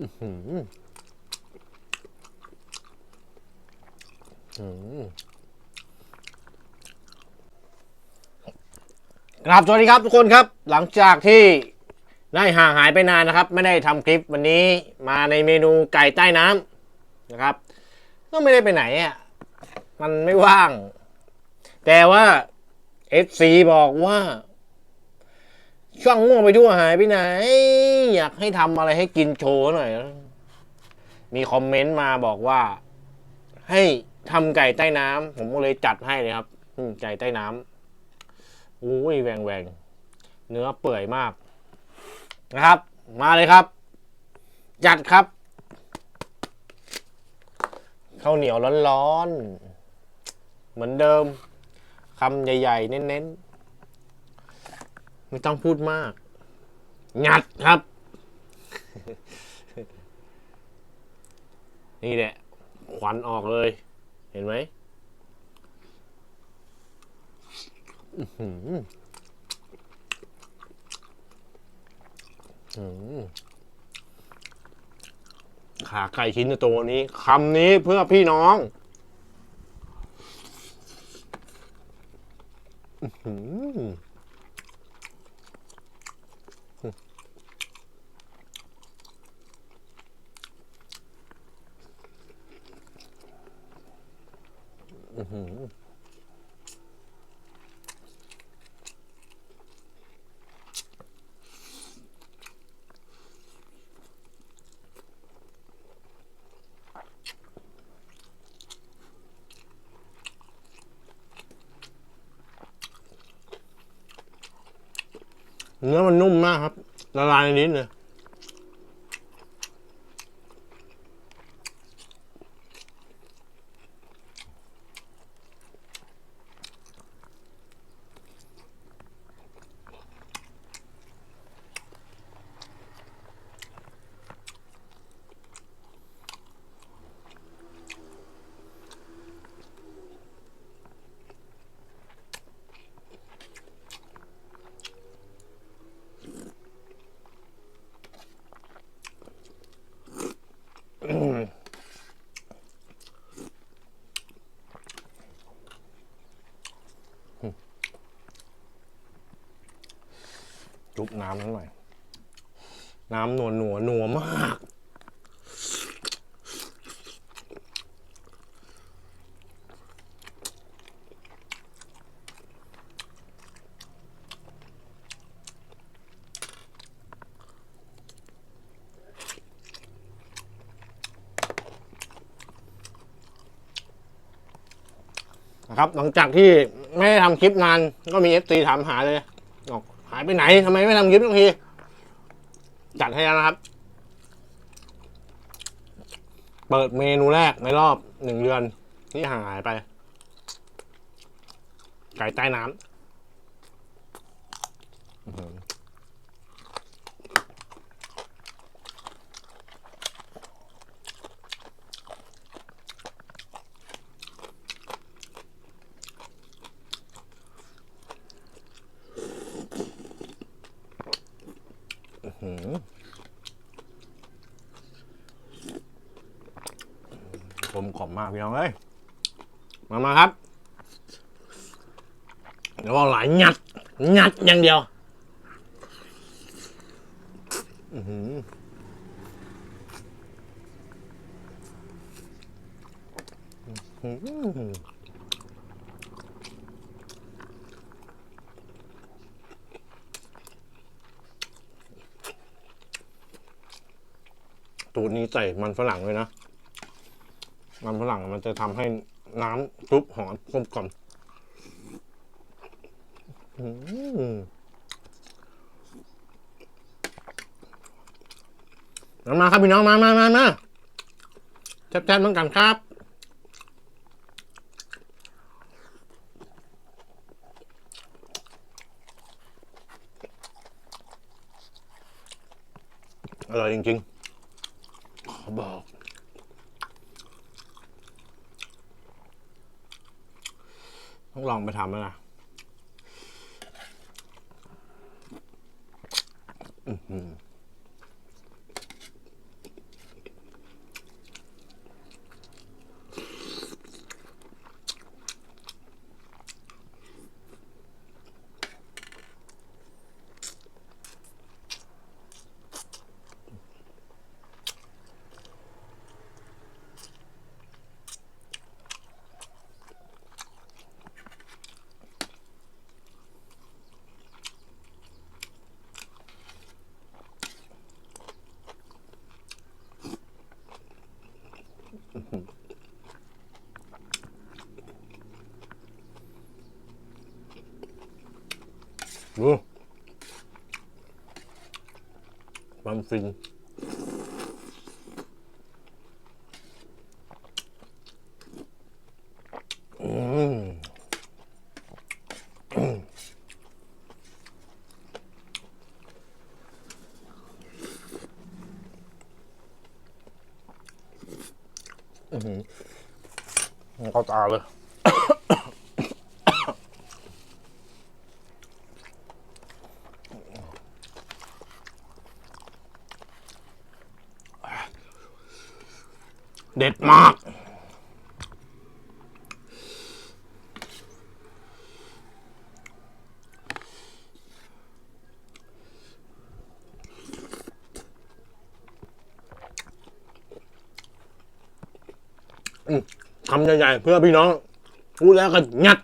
อื้อหืออื้อหือครับสวัสดีครับทุกคนครับ หลังจากที่ได้ห่างหายไปนานนะครับ ไม่ได้ทำคลิปวันนี้มาในเมนูไก่ใต้น้ำนะครับ ก็ไม่ได้ไปไหนอะมันไม่ว่าง แต่ว่า FC บอกว่า ช่วงง่วงไปทั่วหายไปไหน อยากให้ทำอะไรให้กินโชว์หน่อย มีคอมเมนต์มาบอกว่า ให้ทำไก่ใต้น้ำผมก็เลยจัดให้เลยครับไก่ใต้น้ำอุ้ยแหวงแหวงเนื้อเปื่อยมาก นะครับ มาเลยครับ จัดครับข้าวเหนียวร้อนๆเหมือนเดิมคำใหญ่ ๆ เน้นๆ ไม่ต้องพูดมาก งัดครับ นี่แหละควันออกเลย เห็นไหมอื้อหืออื้อหือขาไก่ชิ้นโตนี้คำนี้เพื่อพี่น้องอื ออื้อหือ เนื้อมันนุ่มมากครับ ละลายในลิ้นเลย จุบน้ำนั้นหน่อย น้ำหนัวหนัวหนัวมาก นะครับ หลังจากที่ไม่ได้ทำคลิปนานก็มีเอฟซีถามหาเลยบอกหายไปไหนทำไมไม่ทำคลิปทังทีจัดให้แล้วนะครับ เปิดเมนูแรกในรอบหนึ่งเดือนที่ห่างหายไป ไก่ใต้น้ำอื้อหือหือ กลมกล่อมมากพี่น้องเอ้ย มามาครับเดี๋ยวหลายงัด งัดอย่างเดียวอื้อ ตูดนี้ใส่มันฝรั่งเลยนะ มันฝรั่งมันจะทำให้น้ำซุปหอมกลมกล่อมมามาครับพี่น้องมามามามาแทบๆเหมือนกันครับอร่อยจริงๆ บอก ต้องลองไปทำแล้วนะอือ ดูความฟิน อือหือเข้าตาเลย เด็ดมาก คำใหญ่ๆเพื่อพี่น้องพูดแล้วก็งัด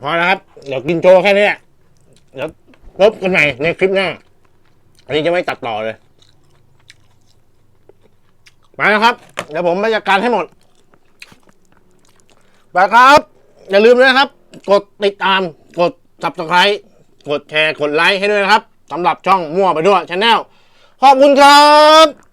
พอแล้วครับ เดี๋ยวกินโจแค่นี้ แหละเดี๋ยวพบกันใหม่ในคลิปหน้า อันนี้จะไม่ตัดต่อเลยมาแล้วครับ เดี๋ยวผมบรรยากาศให้หมดไปครับ อย่าลืมนะครับ กดติดตาม กด subscribe กดแชร์ กดไลค์ให้ด้วยนะครับสำหรับช่องมั่วไปด้วยชาแนลขอบคุณครับ